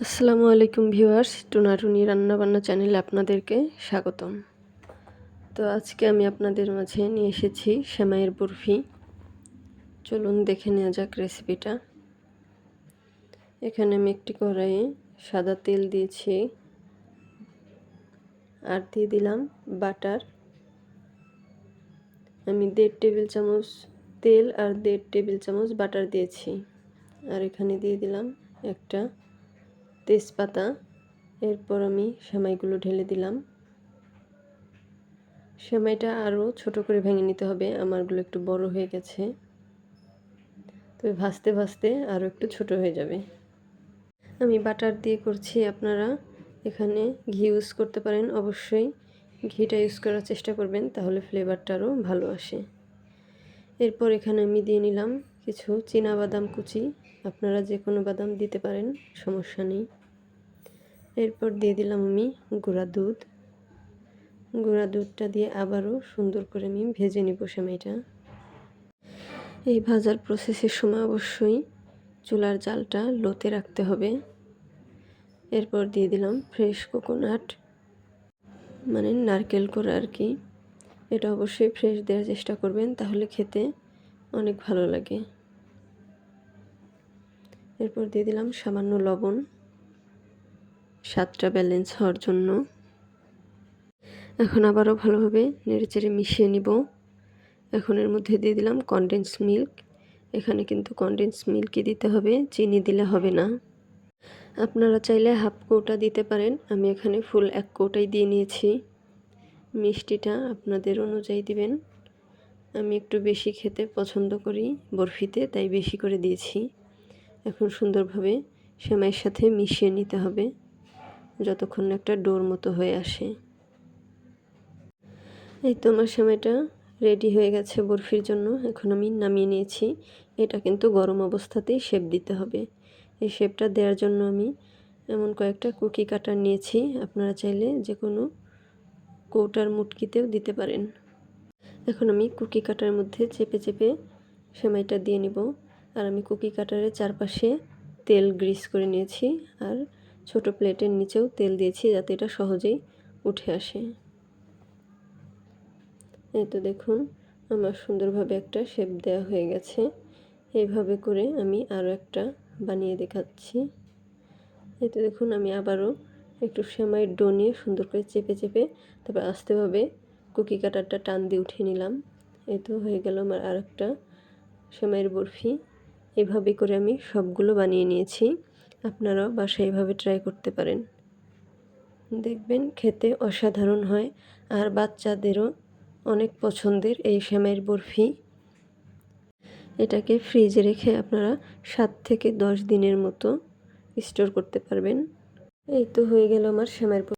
আসসালামু আলাইকুম ভিউয়ার্স টুনাটুনি রান্নাবান্না চ্যানেলে আপনাদেরকে স্বাগতম। তো আজকে আমি আপনাদের মাঝে নিয়ে এসেছি সেমাইয়ের বরফি। চলুন দেখে নেওয়া যাক রেসিপিটা। এখানে আমি একটি কড়াইয়ে সাদা তেল দিয়েছি, আর দিয়ে দিলাম বাটার। আমি দেড় টেবিল চামচ তেল আর দেড় টেবিল চামচ বাটার দিয়েছি, আর এখানে দিয়ে দিলাম একটা তেজপাতা, এরপর আমি সেমাইগুলো ঢেলে দিলাম। সেমাইটা আরও ছোট করে ভেঙে নিতে হবে, আমারগুলো একটু বড় হয়ে গেছে। তবে ভাজতে ভাজতে আরও একটু ছোট হয়ে যাবে। আমি বাটার দিয়ে করছি, আপনারা এখানে ঘি ইউজ করতে পারেন। অবশ্যই ঘিটা ইউজ করার চেষ্টা করবেন, তাহলে ফ্লেভারটা আরও ভালো আসে। এরপর এখানে আমি দিয়ে নিলাম কিছু বাদাম কুচি। আপনারা যে কোনো বাদাম দিতে পারেন, সমস্যা নেই। এরপর দিয়ে দিলাম আমি গুঁড়া দুধ। গুঁড়া দুধটা দিয়ে আবারও সুন্দর করে আমি ভেজে নিব সেমাইটা। এই ভাজার প্রসেসের সময় অবশ্যই চুলার জালটা লোতে রাখতে হবে। এরপর দিয়ে দিলাম ফ্রেশ কোকোনাট মানে নারকেল করে আর কি। এটা অবশ্যই ফ্রেশ দেওয়ার চেষ্টা করবেন, তাহলে খেতে অনেক ভালো লাগে। এরপর দিয়ে দিলাম সামান্য লবণ, স্বাদটা ব্যালেন্স হওয়ার জন্য। এখন আবারও ভালোভাবে নেড়েচেড়ে মিশিয়ে নিব। এখন এর মধ্যে দিয়ে দিলাম কনডেন্স মিল্ক এখানে কিন্তু কনডেন্স মিল্কই দিতে হবে, চিনি দিলে হবে না। আপনারা চাইলে হাফ কৌটা দিতে পারেন। আমি এখানে ফুল এক কৌটাই দিয়ে নিয়েছি। মিষ্টিটা আপনাদের অনুযায়ী দিবেন। আমি একটু বেশি খেতে পছন্দ করি বরফিতে, তাই বেশি করে দিয়েছি। এখন সুন্দরভাবে সেমাইয়ের সাথে মিশিয়ে নিতে হবে, যতক্ষণ একটা ডোর মতো হয়ে আসে। এই তো আমার সেমাইটা রেডি হয়ে গেছে বরফির জন্য, এখন আমি নামিয়ে নিয়েছি। এটা কিন্তু গরম অবস্থাতেই শেপ দিতে হবে। এই শেপটা দেওয়ার জন্য আমি এমন কয়েকটা কুকি কাটার নিয়েছি, আপনারা চাইলে যে কোনো কৌটার মুটকিতেও দিতে পারেন। এখন আমি কুকি কাটার মধ্যে চেপে চেপে সেমাইটা দিয়ে নিব। আর আমি কুকি কাটারের চারপাশে তেল গ্রিস করে নিয়েছি আর ছোট প্লেটের নিচেও তেল দিয়েছি যাতে এটা সহজেই উঠে আসে। এই তো দেখুন, আমার সুন্দরভাবে একটা শেপ দেওয়া হয়ে গেছে। এইভাবে করে আমি আরও একটা বানিয়ে দেখাচ্ছি। এই তো দেখুন, আমি আবারও একটু সেমাই ডো নিয়ে সুন্দর করে চেপে চেপে তারপর আস্তেভাবে কুকি কাটারটা টান দিয়ে উঠিয়ে নিলাম। এই তো হয়ে গেল আমার আর একটা সেমাইয়ের বরফি। এভাবে করে আমি সবগুলো বানিয়ে নিয়েছি। আপনারাও বাসায় এভাবে ট্রাই করতে পারেন। দেখবেন খেতে অসাধারণ হয় আর বাচ্চাদেরও অনেক পছন্দের এই শ্যামের বরফি। এটাকে ফ্রিজে রেখে আপনারা সাত থেকে দশ দিনের মতো স্টোর করতে পারবেন। এই তো হয়ে গেল আমার শ্যামের